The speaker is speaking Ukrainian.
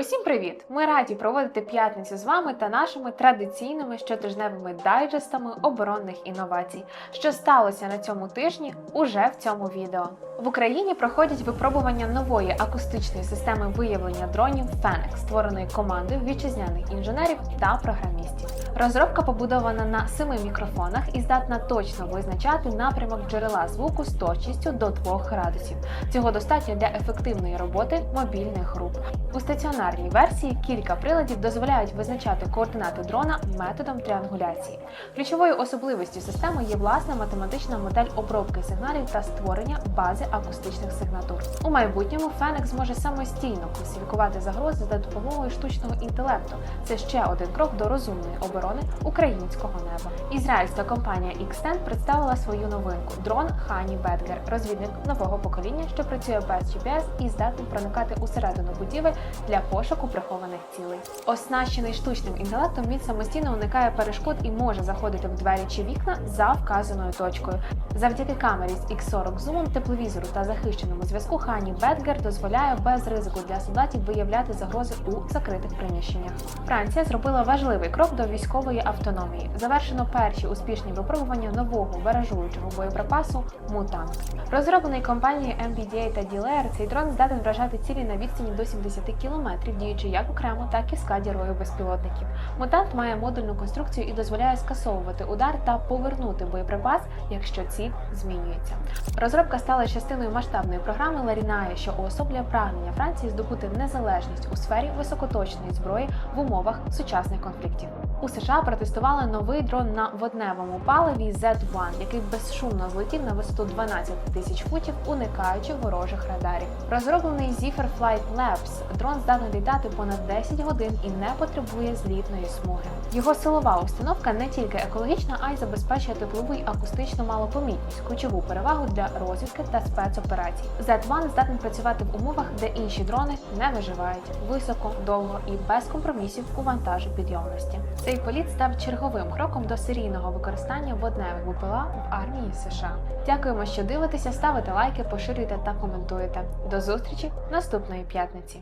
Усім привіт! Ми раді проводити п'ятницю з вами та нашими традиційними щотижневими дайджестами оборонних інновацій. Що сталося на цьому тижні уже в цьому відео. В Україні проходять випробування нової акустичної системи виявлення дронів Fenix, створеної командою вітчизняних інженерів та програмістів. Розробка побудована на семи мікрофонах і здатна точно визначати напрямок джерела звуку з точністю до 2 градусів. Цього достатньо для ефективної роботи мобільних груп. У стаціонарній версії кілька приладів дозволяють визначати координати дрона методом тріангуляції. Ключовою особливістю системи є власна математична модель обробки сигналів та створення бази акустичних сигнатур. У майбутньому Fenix зможе самостійно класифікувати загрози за допомогою штучного інтелекту. Це ще один крок до розумної оборони українського неба. Ізраїльська компанія Xtend представила свою новинку дрон Honey Badger, розвідник нового покоління, що працює без GPS і здатний проникати усередину будівель для пошуку прихованих цілей. Оснащений штучним інтелектом, він самостійно уникає перешкод і може заходити в двері чи вікна за вказаною точкою. Завдяки камері з X40 зумом, тепловізору та захищеному зв'язку Honey Badger дозволяє без ризику для солдатів виявляти загрози у закритих приміщеннях. Франція зробила важливий крок до військової автономії. Завершено перші успішні випробування нового баражуючого боєприпасу Мутанг. Розроблений компанією MBDA та DLR, цей дрон здатен вражати цілі на відстані до 70 км, діючи як окремо, так і в складі рою безпілотників. Мутант має модульну конструкцію і дозволяє скасовувати удар та повернути боєприпас, якщо змінюється. Розробка стала частиною масштабної програми Ларінає, що уособлює прагнення Франції здобути незалежність у сфері високоточної зброї в умовах сучасних конфліктів. У США протестували новий дрон на водневому паливі Z1, який безшумно злетів на висоту 12 тисяч футів, уникаючи ворожих радарів. Розроблений Zephyr Flight Labs, дрон здатний літати понад 10 годин і не потребує злітної смуги. Його силова установка не тільки екологічна, а й забезпечує теплову й акустичну малопомітність, ключову перевагу для розвідки та спецоперацій. Z1 здатний працювати в умовах, де інші дрони не виживають високо, довго і без компромісів у вантажу підйомності. Цей політ став черговим кроком до серійного використання водневих БПЛА в армії США. Дякуємо, що дивитеся, ставите лайки, поширюєте та коментуєте. До зустрічі наступної п'ятниці.